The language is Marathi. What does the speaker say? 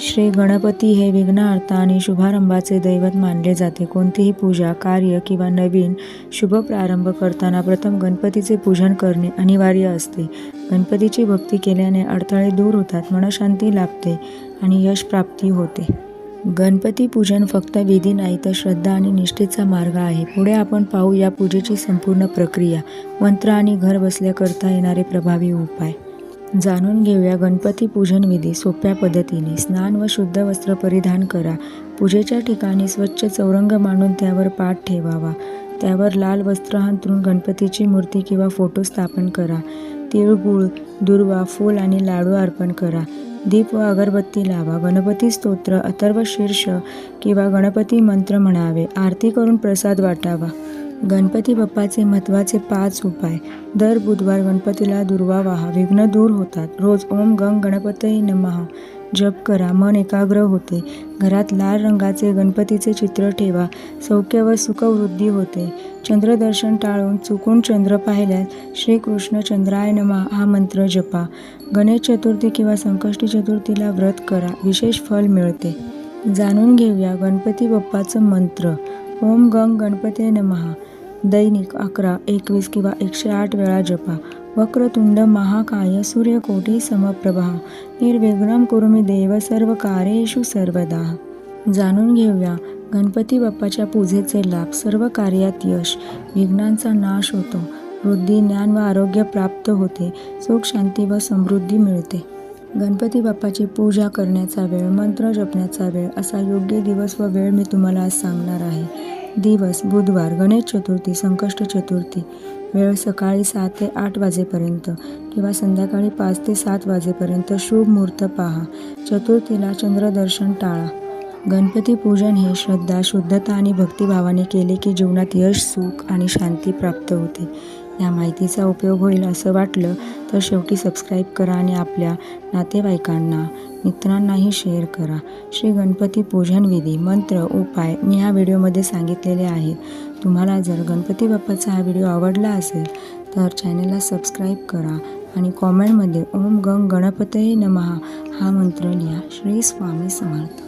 श्री गणपती हे विघ्नहर्ता आणि शुभारंभाचे दैवत मानले जाते. कोणतीही पूजा कार्य किंवा नवीन शुभ प्रारंभ करताना प्रथम गणपतीचे पूजन करणे अनिवार्य असते. गणपतीची भक्ती केल्याने अडथळे दूर होतात मनशांती लाभते आणि यश प्राप्ती होते. गणपती पूजन फक्त विधी नाही तर श्रद्धा आणि निष्ठेचा मार्ग आहे. पुढे आपण पाहू या पूजेची संपूर्ण प्रक्रिया. मंत्र आणि घर बसल्या करता येणारे प्रभावी उपाय. जाणून घेऊया गणपती पूजन विधी सोप्या पद्धतीने. स्नान व शुद्ध वस्त्र परिधान करा. पूजेच्या ठिकाणी स्वच्छ चौरंग मांडून त्यावर पाठ ठेवावा. त्यावर लाल वस्त्र अंथरून गणपतीची मूर्ती किंवा फोटो स्थापन करा. तिळगुळ दुर्वा फूल आणि लाडू अर्पण करा. दीप व अगरबत्ती लावा. गणपती स्तोत्र अथर्व शीर्ष किंवा गणपती मंत्र म्हणावे. आरती करून प्रसाद वाटावा. गणपती बाप्पाचे महत्त्वाचे पाच उपाय. दर बुधवार गणपतीला दुर्वा वाहा विघ्न दूर होतात. रोज ओम गंग गणपतये नमः. जप करा मन एकाग्र होते. घरात लाल रंगाचे गणपतीचे चित्र ठेवा. सौख्य व सुखवृद्धी होते. चंद्रदर्शन टाळून चुकून चंद्र पाहिल्यास श्रीकृष्ण चंद्राय नमा हा मंत्र जपा. गणेश चतुर्थी किंवा संकष्टी चतुर्थीला व्रत करा. विशेष फल मिळते. जाणून घेऊया गणपती बाप्पाचं मंत्र. ओम गंग गणपते नमहा दैनिक अकरा एकवीस किंवा एकशे आठ वेळा जपा. वक्रतुंड महाकाय सूर्यकोटी समप्रभा. निर्विघ्नम कुरुमी देव सर्व कार्येषु सर्वदा. जाणून घेऊया गणपती बाप्पाच्या पूजेचे लाभ. सर्व कार्यात यश. विघ्नांचा नाश होतो. वृद्धी ज्ञान व आरोग्य प्राप्त होते. सुख शांती व समृद्धी मिळते. गणपती बाप्पाची पूजा करण्याचा वेळ मंत्र जपण्याचा वेळ असा योग्य दिवस व वेळ मी तुम्हाला आज सांगणार आहे. दिवस बुधवार गणेश चतुर्थी संकष्ट चतुर्थी. वेळ सकाळी सात ते आठ वाजेपर्यंत किंवा संध्याकाळी पाच ते सात वाजेपर्यंत शुभ मुहूर्त पहा. चतुर्थीला चंद्रदर्शन टाळा. गणपती पूजन हे श्रद्धा शुद्धता आणि भक्तिभावाने केले की जीवनात यश सुख आणि शांती प्राप्त होते. या माहितीचा उपयोग होईल असं वाटलं तर शेवटी सबस्क्राईब करा आणि आपल्या नातेवाईकांना मित्रांनाही शेअर करा. श्री गणपती पूजन विधी मंत्र उपाय मी ह्या व्हिडिओमध्ये सांगितलेले आहेत. तुम्हाला जर गणपती बाप्पाचा हा व्हिडिओ आवडला असेल तर चॅनलला सबस्क्राईब करा आणि कॉमेंटमध्ये ओम गंग गणपतये नमहा हा मंत्र लिहा. श्री स्वामी समर्थ.